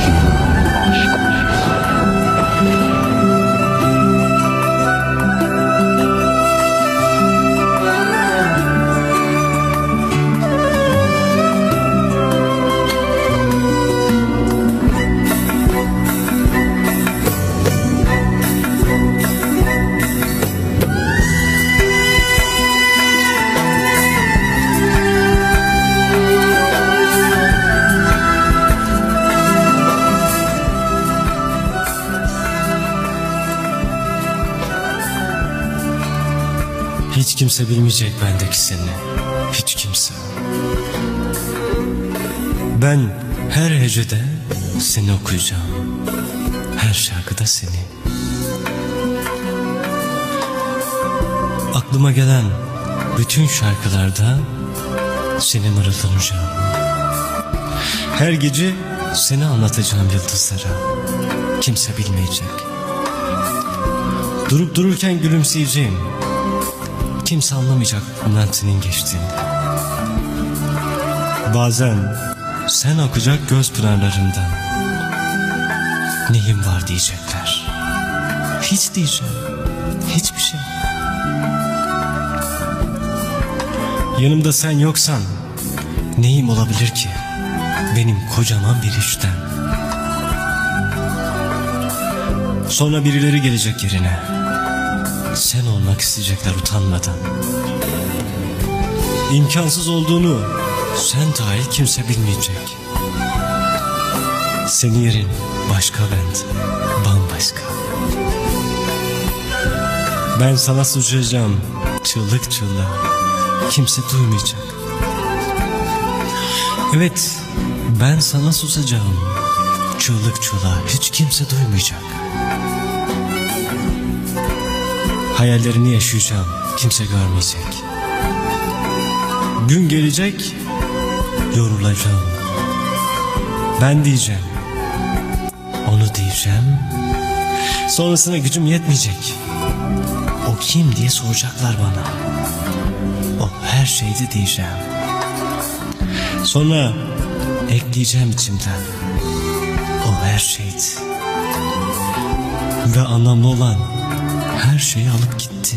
you. Kimse bilmeyecek bendeki seni. Hiç kimse. Ben her hecede seni okuyacağım. Her şarkıda seni. Aklıma gelen bütün şarkılarda seni mırıldanacağım. Her gece seni anlatacağım yıldızlara. Kimse bilmeyecek. Durup dururken gülümseyeceğim. Kimse anlamayacak senin geçtiğini. Bazen sen akacak göz pınarlarından. Neyim var diyecekler. Hiç diyeceğim. Hiçbir şey. Yanımda sen yoksan neyim olabilir ki? Benim kocaman bir işten. Sonra birileri gelecek yerine. Sen olmak isteyecekler utanmadan. İmkansız olduğunu sen dahil kimse bilmeyecek. Senin yerin başka bende, bambaşka. Ben sana suçlayacağım çığlık çığlığa. Kimse duymayacak. Evet, ben sana susacağım. Çığlık çığlığa hiç kimse duymayacak. Hayallerini yaşayacağım, kimse görmeyecek. Gün gelecek, yorulacağım. Ben diyeceğim, onu diyeceğim. Sonrasına gücüm yetmeyecek. O kim diye soracaklar bana. O her şeydi diyeceğim. Sonra ekleyeceğim içimden. O her şeydi. Ve anlamlı olan her şeyi alıp gitti.